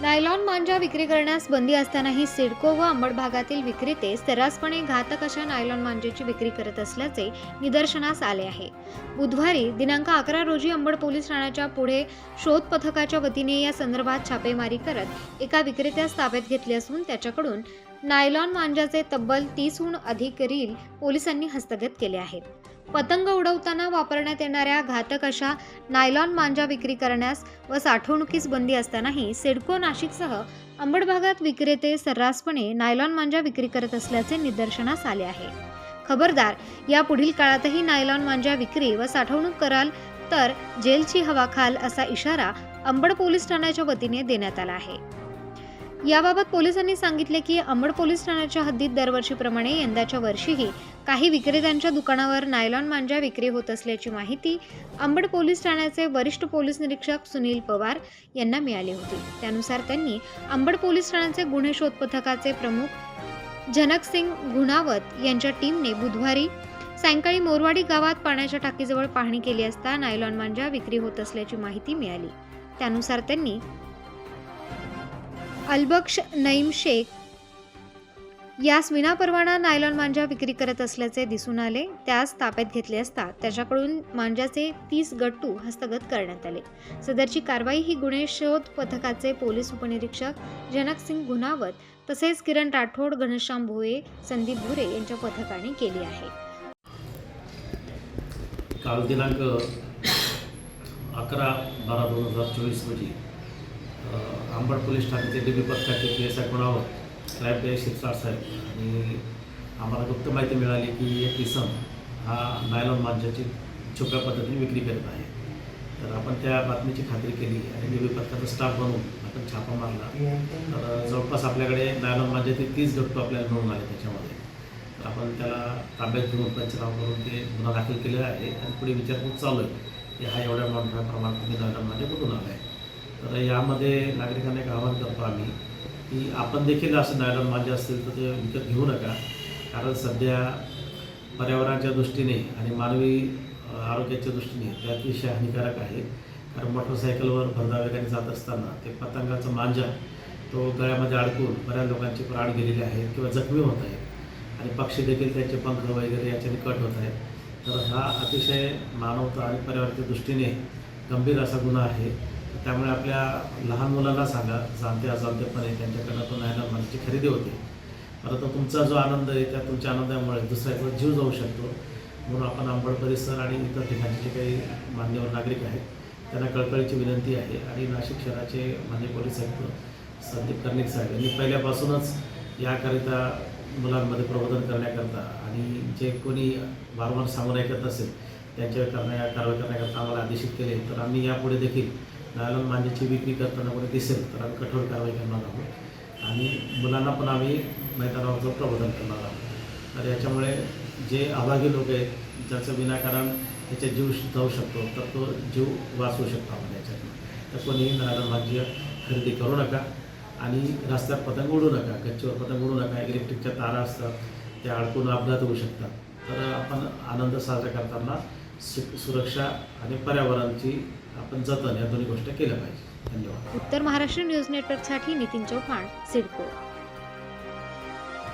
Nylon मांजा विक्री करण्यास बंदी असतानाही सिडको व अंबड भागातील विक्रेते सर्रासपणे घातक अशा नायलॉन मांजेची विक्री करत असल्याचे निदर्शनास आले आहे. बुधवारी दिनांक अकरा रोजी अंबड पोलीस ठाण्याच्या पुढे शोध पथकाच्या वतीने या संदर्भात छापेमारी करत एका विक्रेत्यास ताब्यात घेतले असून त्याच्याकडून नायलॉन मांजाचे तब्बल तीसहून अधिक रील पोलिसांनी हस्तगत केले आहेत. पतंग उडवताना वापरण्यात येणाऱ्या घातक अशा नायलॉन मांजा विक्री करण्यास व साठवणुकीस बंदी असतानाही सिडको नाशिकसह अंबड भागात विक्रेते सर्रासपणे नायलॉन मांजा विक्री करत असल्याचे निदर्शनास आले आहे. खबरदार या पुढील काळातही नायलॉन मांजा विक्री व साठवणूक कराल तर जेलची हवा खाल असा इशारा अंबड पोलीस ठाण्याच्या वतीने देण्यात आला आहे. याबाबत पोलिसांनी सांगितले की अंबड पोलीस ठाण्याच्या हद्दीत दरवर्षीप्रमाणे यंदाच्या वर्षीही काही विक्रेत्यांच्या दुकानावर नायलॉन मांजा विक्री होत असल्याची माहिती अंबड पोलीस ठाण्याचे वरिष्ठ पोलीस निरीक्षक सुनील पवार यांना मिळाली होती. त्यानुसार त्यांनी अंबड पोलीस ठाण्याचे गुन्हे शोध पथकाचे प्रमुख जनकसिंग गुणावत यांच्या टीमने बुधवारी सायंकाळी मोरवाडी गावात पाण्याच्या टाकीजवळ पाहणी केली असता नायलॉन मांजा विक्री होत असल्याची माहिती मिळाली. त्यानुसार त्यांनी अल्बक्ष नईम शेख यास विनापरवाना नायलॉन मांजा विक्री करत असल्याचे दिसून आले. त्यास ताब्यात घेतले असता त्याच्याकडून मांजाचे तीस गट्टू हस्तगत करण्यात आले. सदरची कारवाई ही गुन्हे शोध पथकाचे पोलीस उपनिरीक्षक जनकसिंग गुणावत तसेच किरण राठोड घनश्याम भोये संदीप भुरे यांच्या पथकाने केली आहे. काल दिनांक अकरा बारा दोन हजार चोवीस रोजी आंबड पोलीस ठाण्याचे डी बी पथकाचे पी एस आय कुणावर? साहेब पी शिरसाट साहेब. आणि आम्हाला गुप्त माहिती मिळाली की एक इसम हा नायलॉन मांजाची छुप्या पद्धतीने विक्री करत आहे. तर आपण त्या बातमीची खात्री केली आणि डी बी पथकाचा स्टाफ बनवून आपण छापा मारला. तर जवळपास आपल्याकडे नायलॉन मांजाचे तीस गट्टू आपल्याला मिळून आले त्याच्यामध्ये. तर आपण त्याला ताब्यात घेऊन पंचनामा करून ते गुन्हा दाखल केलेला आहे आणि पुढे विचारपूस चालू आहे. की हा एवढ्या मोठ्या प्रमाणात तुम्ही नायलॉनमध्ये कुठून आला आहे तर यामध्ये नागरिकांना एक आवाहन करतो आम्ही की आपण देखील असं नायलॉन माझे असतील तर ते विकत घेऊ नका. कारण सध्या पर्यावरणाच्या दृष्टीने आणि मानवी आरोग्याच्या दृष्टीने ते अतिशय हानिकारक आहे. कारण मोटरसायकलवर भरधा वेगाने जात असताना ते पतंगाचा मांजा तो गळ्यामध्ये अडकून बऱ्याच लोकांचे प्राण गेलेले आहेत किंवा जखमी होत आहेत. आणि पक्षी देखील त्यांचे पंख वगैरे याच्याने कट होत आहेत. तर हा अतिशय मानवता आणि पर्यावरणाच्या दृष्टीने गंभीर असा गुन्हा आहे. त्यामुळे आपल्या लहान मुलांना सांगा जाणते अजाणतेपणे त्यांच्याकडनं तो नायलॉन मनाची खरेदी होते. परंतु तुमचा जो आनंद आहे त्या तुमच्या आनंदामुळे दुसऱ्याकडे जीव जाऊ शकतो. म्हणून आपण आंबड परिसर आणि इतर ठिकाणचे जे काही मान्यवर नागरिक आहेत त्यांना कळकळीची विनंती आहे. आणि नाशिक शहराचे मान्य पोलीस आयुक्त संदीप कर्णिक साहेब यांनी पहिल्यापासूनच याकरिता मुलांमध्ये प्रबोधन करण्याकरता आणि जे कोणी वारंवार सांगून ऐकत असेल त्यांच्यावर करण्या कारवाई करण्याकरता आम्हाला आदेशित केले तर आम्ही यापुढे देखील लालन मांजेची विक्री करताना कोणी दिसेल तर आम्ही कठोर कारवाई करणार आहोत. आणि मुलांना पण आम्ही मैदानावरचं प्रबोधन करणार आहोत. तर याच्यामुळे जे अभागी लोक आहेत ज्याचं विनाकारण त्याचा जीव जाऊ शकतो तर तो जीव वाचवू शकतो आपण याच्यातून. तर कोणीही नायलॉन मांजी खरेदी करू नका आणि रस्त्यात पतंग उडू नका गच्चीवर पतंग उडू नका इलेक्ट्रिकच्या तारा असतात त्या अडकून अपघात होऊ शकतात. तर आपण आनंद साजरा करताना सु सुरक्षा आणि पर्यावरणाची आपण जतन या दोन्ही गोष्टी केल्या पाहिजे. धन्यवाद. उत्तर महाराष्ट्र न्यूज नेटवर्कसाठी नितीन चौहान सिडको.